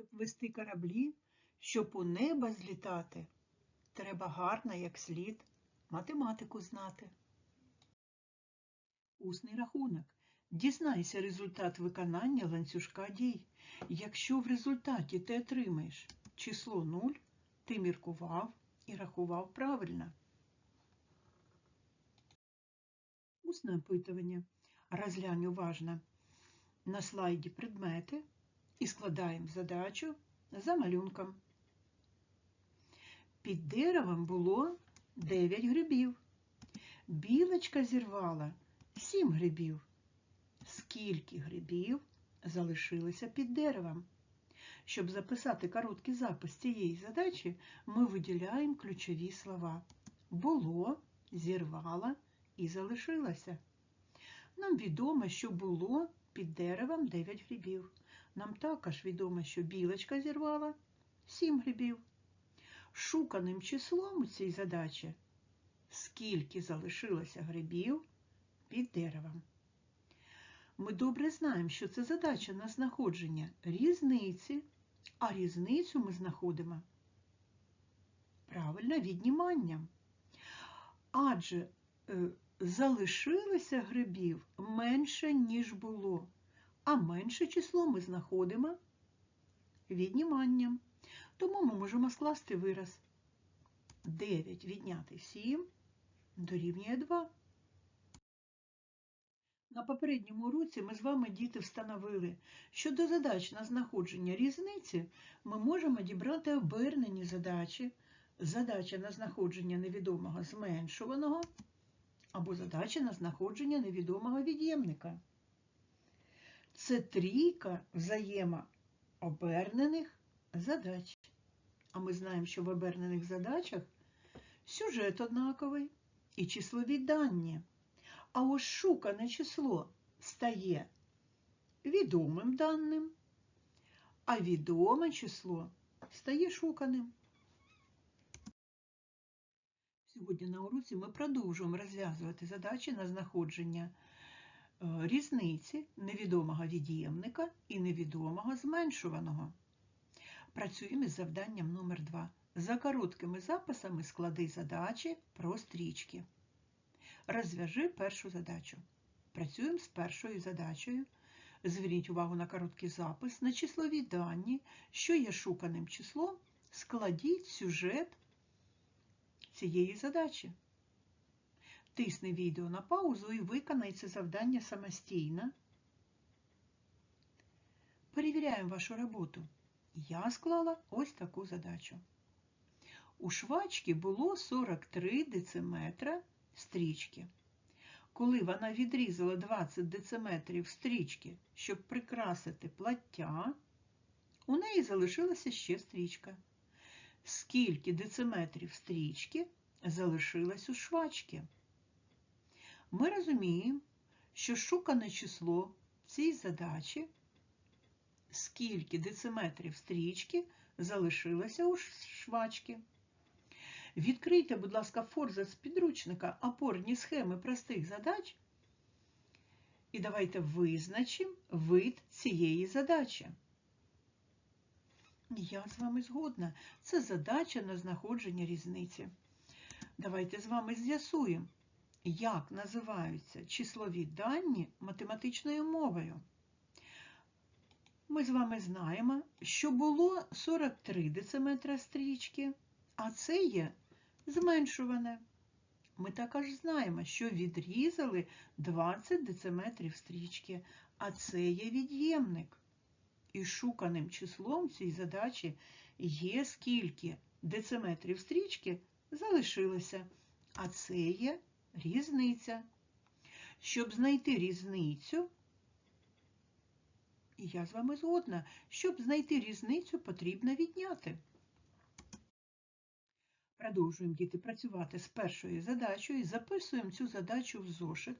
Щоб вести кораблі, щоб у небо злітати, треба гарно, як слід, математику знати. Усний рахунок. Дізнайся результат виконання ланцюжка дій. Якщо в результаті ти отримаєш число 0, ти міркував і рахував правильно. Усне опитування. Розглянь уважно на слайді предмети і складаємо задачу за малюнком. Під деревом було 9 грибів. Білочка зірвала 7 грибів. Скільки грибів залишилося під деревом? Щоб записати короткий запис цієї задачі, ми виділяємо ключові слова. Було, зірвала і залишилося. Нам відомо, що було під деревом 9 грибів. Нам також відомо, що білочка зірвала 7 грибів. Шуканим числом у цій задачі скільки залишилося грибів під деревом. Ми добре знаємо, що це задача на знаходження різниці, а різницю ми знаходимо правильно відніманням. Адже е, залишилося грибів менше, ніж було, а менше число ми знаходимо відніманням. Тому ми можемо скласти вираз 9 відняти 7 дорівнює 2. На попередньому уроці ми з вами, діти, встановили, що до задач на знаходження різниці ми можемо дібрати обернені задачі, задача на знаходження невідомого зменшуваного або задача на знаходження невідомого від'ємника. Це трійка взаємообернених задач. А ми знаємо, що в обернених задачах сюжет однаковий і числові дані. А ось шукане число стає відомим даним, а відоме число стає шуканим. Сьогодні на уроці ми продовжуємо розв'язувати задачі на знаходження різниці невідомого від'ємника і невідомого зменшуваного. Працюємо із завданням номер 2 За короткими записами склади задачі про стрічки. Розв'яжи першу задачу. Працюємо з першою задачею. Зверніть увагу на короткий запис. На числові дані, що є шуканим числом, складіть сюжет цієї задачі. Тисни відео на паузу і виконай це завдання самостійно. Перевіряємо вашу роботу. Я склала ось таку задачу. У швачки було 43 дециметра стрічки. Коли вона відрізала 20 дециметрів стрічки, щоб прикрасити плаття, у неї залишилася ще стрічка. Скільки дециметрів стрічки залишилось у швачки? Ми розуміємо, що шукане число цій задачі, скільки дециметрів стрічки залишилося у швачки. Відкрийте, будь ласка, форза з підручника опорні схеми простих задач. І давайте визначимо вид цієї задачі. Я з вами згодна. Це задача на знаходження різниці. Давайте з вами з'ясуємо, як називаються числові дані математичною мовою. Ми з вами знаємо, що було 43 дециметра стрічки, а це є зменшуване. Ми також знаємо, що відрізали 20 дециметрів стрічки, а це є від'ємник. І шуканим числом цій задачі є скільки дециметрів стрічки залишилося, а це є різниця. Щоб знайти різницю, і я з вами згодна, щоб знайти різницю, потрібно відняти. Продовжуємо діти працювати з першою задачею. Записуємо цю задачу в зошит.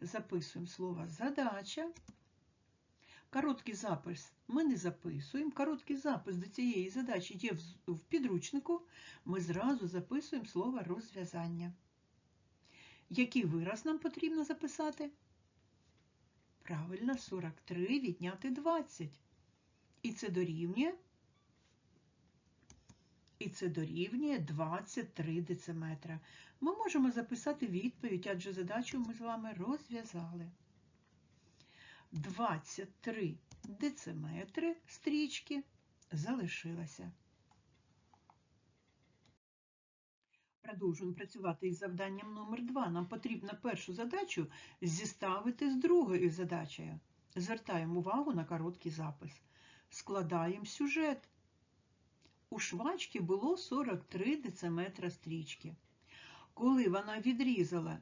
Записуємо слово задача. Короткий запис ми не записуємо. Короткий запис до цієї задачі є в підручнику. Ми зразу записуємо слово розв'язання. Який вираз нам потрібно записати? Правильно, 43 відняти 20. І це дорівнює І це дорівнює 23 дециметра. Ми можемо записати відповідь, адже задачу ми з вами розв'язали. 23 дециметри стрічки залишилося. Продовжуємо працювати із завданням номер 2. Нам потрібно першу задачу зіставити з другою задачею. Звертаємо увагу на короткий запис. Складаємо сюжет. У швачки було 43 дециметра стрічки. Коли вона відрізала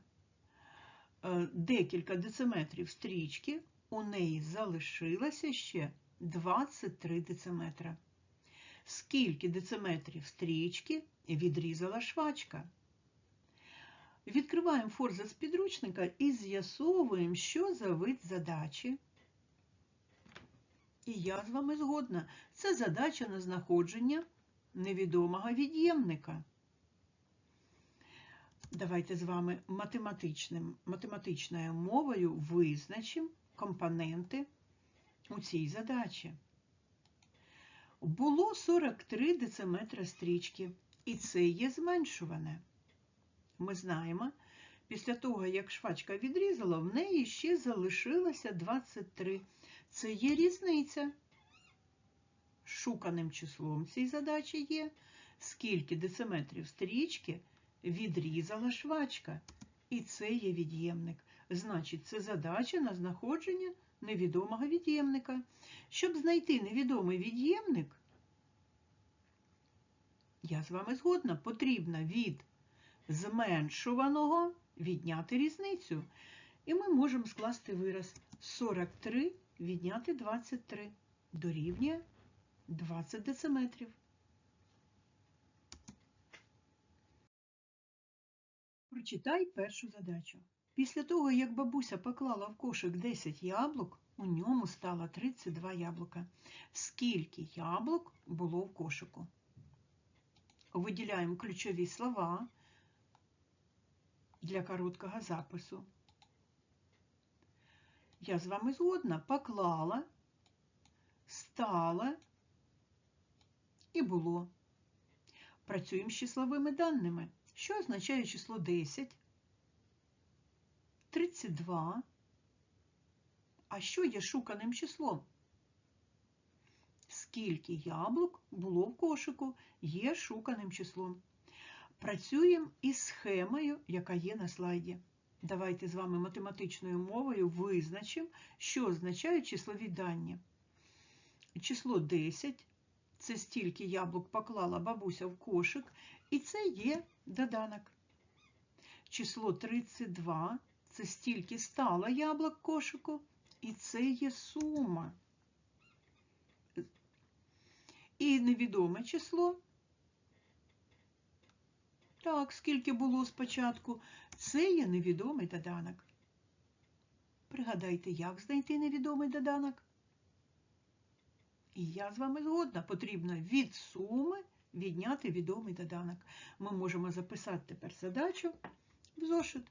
е, декілька дециметрів стрічки, у неї залишилося ще 23 дециметра. Скільки дециметрів стрічки відрізала швачка? Відкриваємо форзац підручника і з'ясовуємо, що за вид задачі. І я з вами згодна. Це задача на знаходження невідомого від'ємника. Давайте з вами математичним, математичною мовою визначимо компоненти у цій задачі. Було 43 дециметра стрічки, і це є зменшуване. Ми знаємо, після того, як швачка відрізала, в неї ще залишилося 23. Це є різниця. Шуканим числом цій задачі є, скільки дециметрів стрічки відрізала швачка. І це є від'ємник. Значить, це задача на знаходження невідомого від'ємника. Щоб знайти невідомий від'ємник, я з вами згодна, потрібно від зменшуваного відняти різницю. І ми можемо скласти вираз 43 відняти 23 дорівнює 20 дециметрів. Прочитай першу задачу. Після того, як бабуся поклала в кошик 10 яблук, у ньому стало 32 яблука. Скільки яблук було в кошику? Виділяємо ключові слова для короткого запису. Я з вами згодна поклала, стала і було. Працюємо з числовими даними. Що означає число 10? 32. А що є шуканим числом? Скільки яблук було в кошику, є шуканим числом. Працюємо із схемою, яка є на слайді. Давайте з вами математичною мовою визначимо, що означають числові дані. Число 10 це стільки яблук поклала бабуся в кошик, і це є доданок. Число 32 це стільки стало яблук кошику, і це є сума. І невідоме число. Так, скільки було спочатку, це є невідомий доданок. Пригадайте, як знайти невідомий доданок? І я з вами згодна, потрібно від суми відняти відомий доданок. Ми можемо записати тепер задачу в зошит.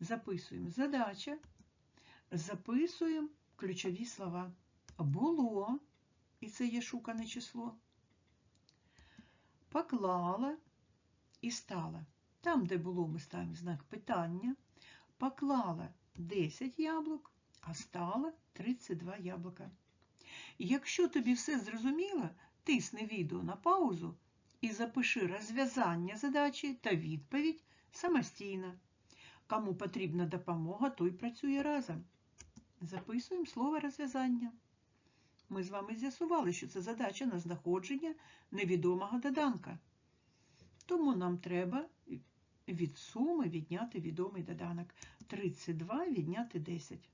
Записуємо задача, записуємо ключові слова. Було, і це є шукане число. Поклала і стала. Там, де було, ми ставимо знак питання. Поклала 10 яблук, а стала 32 яблука. Якщо тобі все зрозуміло, тисни відео на паузу і запиши розв'язання задачі та відповідь самостійно. Кому потрібна допомога, той працює разом. Записуємо слово розв'язання. Ми з вами з'ясували, що це задача на знаходження невідомого доданка. Тому нам треба від суми відняти відомий доданок. 32 відняти 10.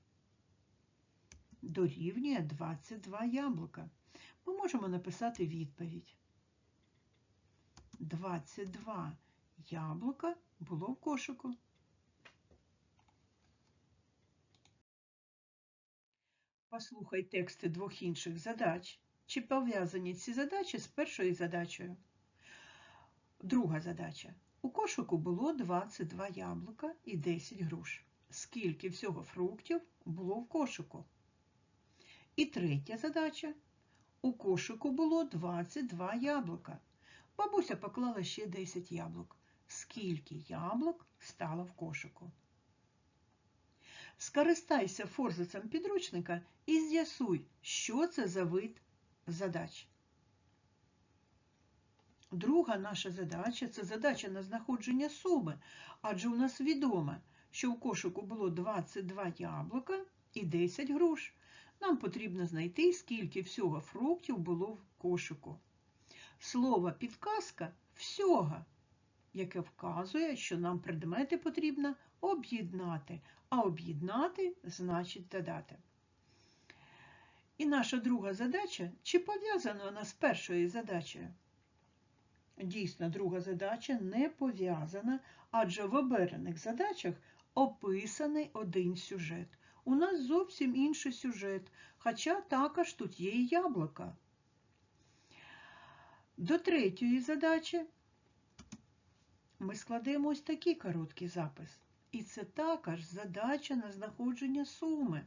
Дорівнює 22 яблука. Ми можемо написати відповідь. 22 яблука було в кошику. Послухай тексти двох інших задач. Чи пов'язані ці задачі з першою задачею? Друга задача. У кошику було 22 яблука і 10 груш. Скільки всього фруктів було в кошику? І третя задача. У кошику було 22 яблука. Бабуся поклала ще 10 яблук. Скільки яблук стало в кошику? Скористайся форзацем підручника і з'ясуй, що це за вид задач. Друга наша задача це задача на знаходження суми, адже у нас відомо, що в кошику було 22 яблука і 10 груш. Нам потрібно знайти, скільки всього фруктів було в кошику. Слово підказка всього, яке вказує, що нам предмети потрібно об'єднати, а об'єднати значить додати. І наша друга задача, чи пов'язана вона з першою задачею? Дійсно, друга задача не пов'язана, адже в оберених задачах описаний один сюжет. У нас зовсім інший сюжет, хоча також тут є і яблука. До третьої задачі ми складемо ось такий короткий запис. І це також задача на знаходження суми,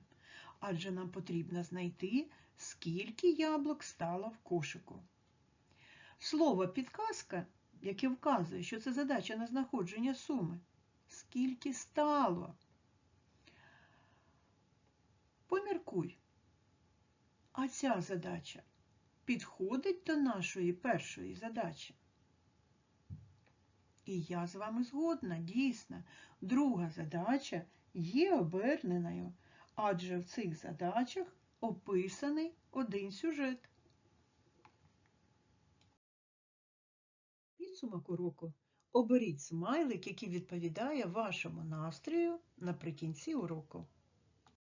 адже нам потрібно знайти, скільки яблук стало в кошику. Слово підказка, яке вказує, що це задача на знаходження суми. Скільки стало? Поміркуй. А ця задача підходить до нашої першої задачі. І я з вами згодна, дійсно, друга задача є оберненою, адже в цих задачах описаний один сюжет. Підсумок уроку. Оберіть смайлик, який відповідає вашому настрою наприкінці уроку.